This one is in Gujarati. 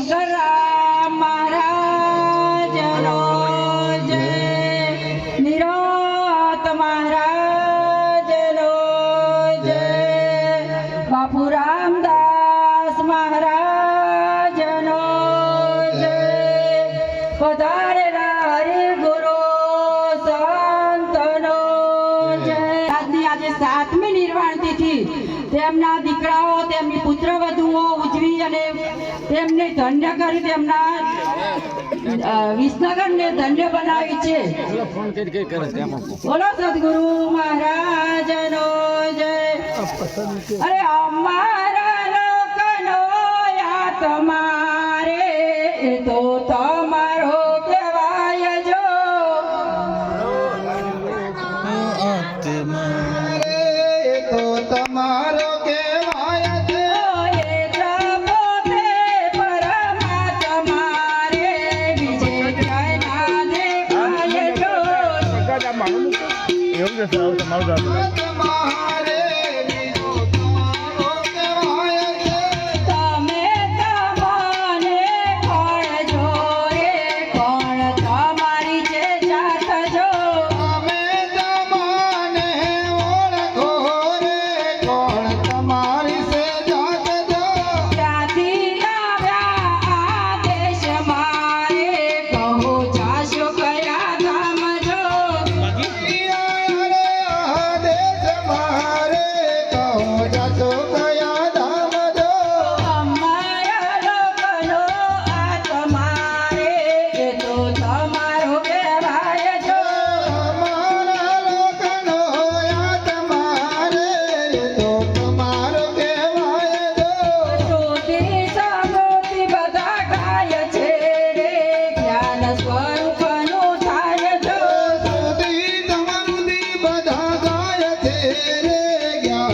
શંકરા મહારાજનો જય બાપુ રામદાસ મહારાજનો જય પધારેલા હરિગુરુ સંતનો જય આજની આજે સાતમી નિર્વાણ તિથિ. તેમના દીકરાઓ, તેમની પુત્ર વધુઓ કરી અને તેમને ધન્ય કરી તેમના વિસનગરને ધન્ય બનાવી છે. બોલો સદગુરુ મહારાજનો જય. અરે અમારા લોકનો તમારે તો. એવું છે સારું તમારું